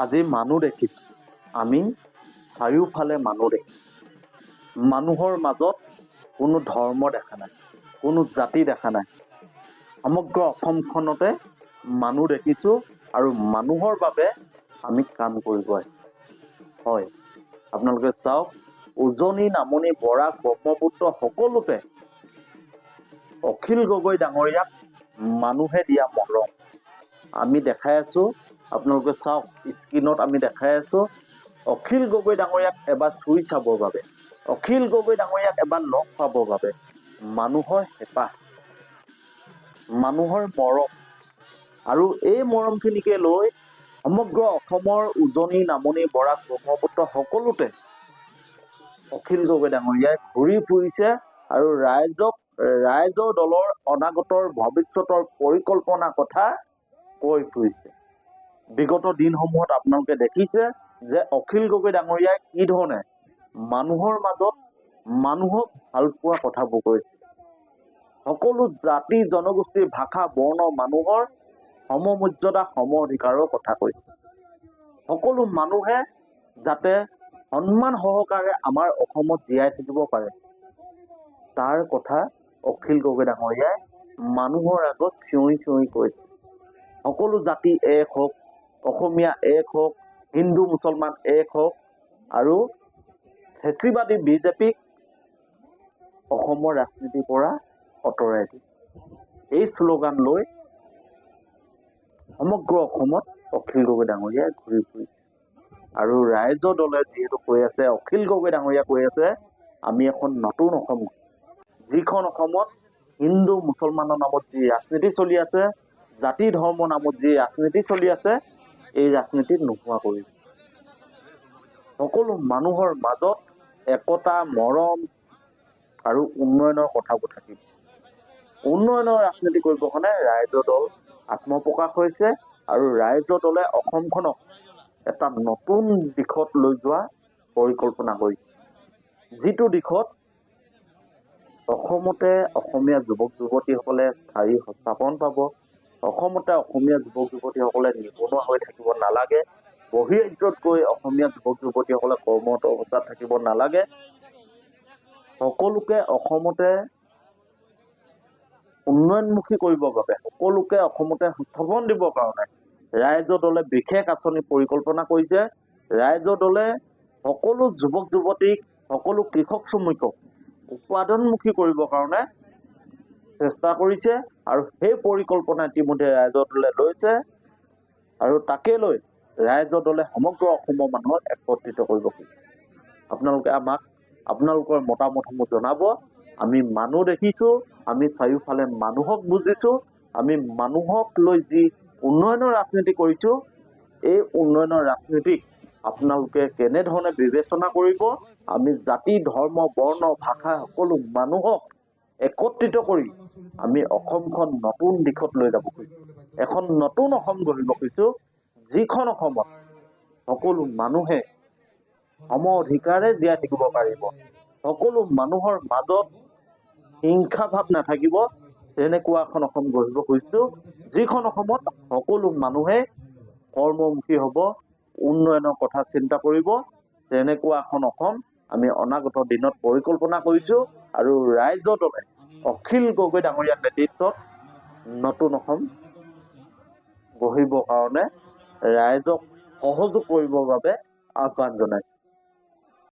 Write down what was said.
আজি মানুহ দেখিছোঁ। আমি চাৰিওফালে মানুহ দেখিছোঁ মানুহৰ মাজত কোনো ধৰ্ম দেখা নাই কোনো জাতি দেখা নাই। সমগ্ৰ অসমখনতে মানুহ দেখিছোঁ আৰু মানুহৰ বাবে আমি কাম কৰিব হয় আপোনালোকে চাওক উজনি নামনি বৰাক ব্ৰহ্মপুত্ৰ সকলোতে অখিল গগৈ ডাঙৰীয়াক মানুহে দিয়া মৰম। আমি দেখাই আছোঁ আপোনালোকে চাওক স্ক্ৰীণত আমি দেখাই আছোঁ। অখিল গগৈ ডাঙৰীয়াক এবাৰ চুই চাবৰ বাবে। অখিল গগৈ ডাঙৰীয়াক এবাৰ লগ পাবৰ বাবে। মানুহৰ হেঁপাহ। মানুহৰ মৰম। আৰু এই মৰমখিনিকে লৈ সমগ্ৰ অসমৰ উজনি নামনি বৰাক ব্ৰহ্মপুত্ৰ সকলোতে অখিল গগৈ ডাঙৰীয়াই ঘূৰি ফুৰিছে আৰু ৰাইজক ৰাইজৰ দলৰ অনাগতৰ ভৱিষ্যতৰ পৰিকল্পনাৰ কথা কৈ ফুৰিছে। বিগত দিনসমূহত আপোনালোকে দেখিছে যে অখিল গগৈ ডাঙৰীয়াই কি ধৰণে মানুহৰ মাজত মানুহক ভাল পোৱা কথাবোৰ কৈছে। সকলো জাতি জনগোষ্ঠী ভাষা বৰ্ণ মানুহৰ সমমৰ্যাদা সম অধিকাৰৰ কথা কৈছে। সকলো মানুহে যাতে সন্মান সহকাৰে আমাৰ অসমত জীয়াই থাকিব পাৰে তাৰ কথা অখিল গগৈ ডাঙৰীয়াই মানুহৰ আগত চিঞৰি চিঞৰি কৈছে। সকলো জাতি এক হওক অসমীয়া এক হওক হিন্দু মুছলমান এক হওক আৰু ফেচিবাদী বিজেপিক অসমৰ ৰাজনীতিৰ পৰা আঁতৰাই দিয়ে এই শ্লোগান লৈ সমগ্ৰ অসমত অখিল গগৈ ডাঙৰীয়াই ঘূৰি ফুৰিছে আৰু ৰাইজৰ দলে যিহেতু কৈ আছে অখিল গগৈ ডাঙৰীয়া কৈ আছে আমি এখন নতুন অসম। যিখন অসমত হিন্দু মুছলমানৰ নামত যি ৰাজনীতি চলি আছে জাতি ধৰ্মৰ নামত যি ৰাজনীতি চলি আছে এই ৰাজনীতি নোহোৱা কৰিব সকলো মানুহৰ মাজত একতা মৰম আৰু উন্নয়নৰ কথাবোৰ থাকিব। উন্নয়নৰ ৰাজনীতি কৰিবৰ কাৰণে ৰাইজৰ দল আত্মপ্ৰকাশ হৈছে আৰু ৰাইজৰ দলে অসমখনক এটা নতুন দিশত লৈ যোৱা পৰিকল্পনা কৰিছে। যিটো দিশত অসমতে অসমীয়া যুৱক যুৱতীসকলে স্থায়ী সংস্থাপন পাব অসমতে অসমীয়া যুৱক যুৱতীসকলে নিবনুৱা হৈ থাকিব নালাগে। বহিৰাজ্যত গৈ অসমীয়া যুৱক যুৱতীসকলে কৰ্মৰত অৱস্থাত থাকিব নালাগে। সকলোকে অসমতে উন্নয়নমুখী কৰিবৰ বাবে সকলোকে অসমতে সংস্থাপন দিবৰ কাৰণে ৰাইজৰ দলে বিশেষ আঁচনি পৰিকল্পনা কৰিছে। ৰাইজৰ দলে সকলো যুৱক যুৱতীক সকলো কৃষক শ্ৰমিকক উৎপাদনমুখী কৰিবৰ কাৰণে চেষ্টা কৰিছে আৰু সেই পৰিকল্পনা ইতিমধ্যে ৰাইজৰ দলে লৈছে আৰু তাকে লৈ ৰাইজৰ দলে সমগ্ৰ অসমৰ মানুহক একত্ৰিত কৰিব খুজিছে। আপোনালোকে আমাক আপোনালোকৰ মতামতসমূহ জনাব। আমি মানুহ দেখিছোঁ আমি চাৰিওফালে মানুহক বুজিছোঁ আমি মানুহক লৈ যি উন্নয়নৰ ৰাজনীতি কৰিছোঁ এই উন্নয়নৰ ৰাজনীতিক আপোনালোকে কেনেধৰণে বিবেচনা কৰিব আমি জাতি ধৰ্ম বৰ্ণ ভাষা সকলো মানুহক একত্ৰিত কৰি আমি অসমখন নতুন দিশত লৈ যাব খুজিছোঁ। এখন নতুন অসম গঢ়িব খুজিছোঁ যিখন অসমত সকলো মানুহে সম অধিকাৰে জীয়াই থাকিব পাৰিব। সকলো মানুহৰ মাজত হিংসা ভাৱ নাথাকিব তেনেকুৱা এখন অসম গঢ়িব খুজিছোঁ যিখন অসমত সকলো মানুহে কৰ্মমুখী হ'ব উন্নয়নৰ কথা চিন্তা কৰিব তেনেকুৱা এখন অসম আমি অনাগত দিনত পৰিকল্পনা কৰিছোঁ আৰু ৰাইজৰ দলে অখিল গগৈ ডাঙৰীয়াৰ নেতৃত্বত নতুন অসম গঢ়িবৰ কাৰণে ৰাইজক সহযোগ কৰিবৰ বাবে আহ্বান জনাইছোঁ।